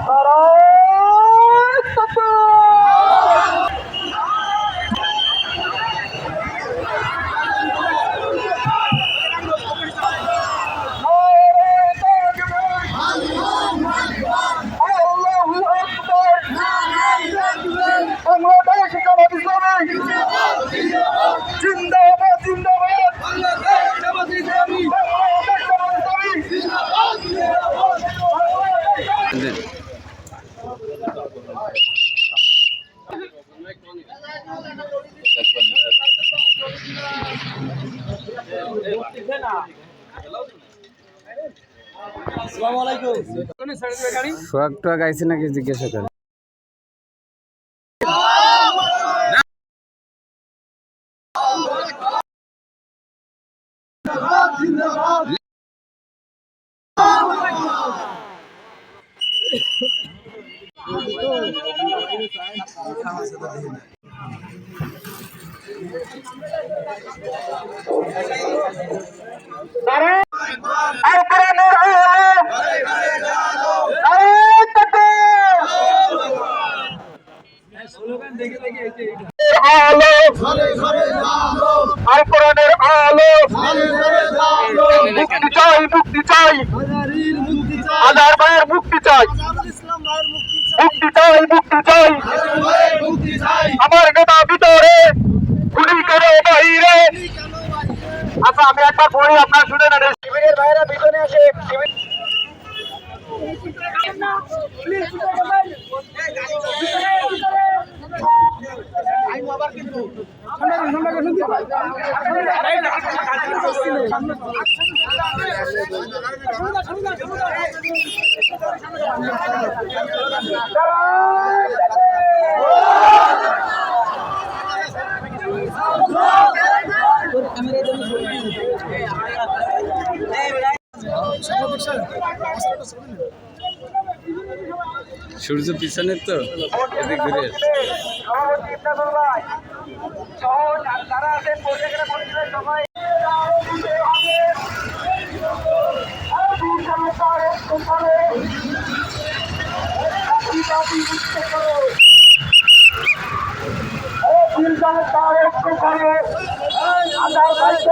Bangladesh swag টোয়াগ আইছে নাকি জিজ্ঞাসা করে। আলকোরআনের আলো আলো আলকোরআনের আলো মুক্তি চাই মুক্তি চাই আজার ভাইয়ের মুক্তি চাই। মুক্তি চাই মুক্তি চাই। আমার নেতা ভিতরে, গুলি করে বাইরে আচ্ছা আমি একবার বলি, আপনার শুনে না শিবিরের ভাইরা পিছনে আসে, শিবির সূর্য পিছনের তো এদিক ঘুরে যারা আছেন সবাই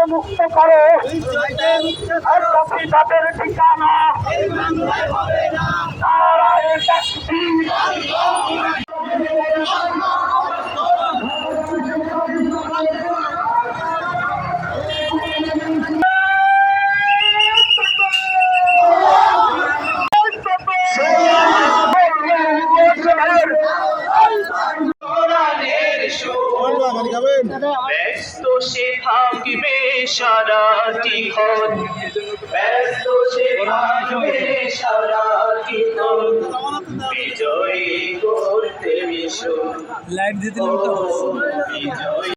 মুক্ত করে আর কপি ঠিকানা থাকিবে সারাটি ক্ষণ ব্যস্ত সে থাকিবে সারাটি ক্ষণ বিজয়ী করতে মিশন লাইট দিতে বিজয়ী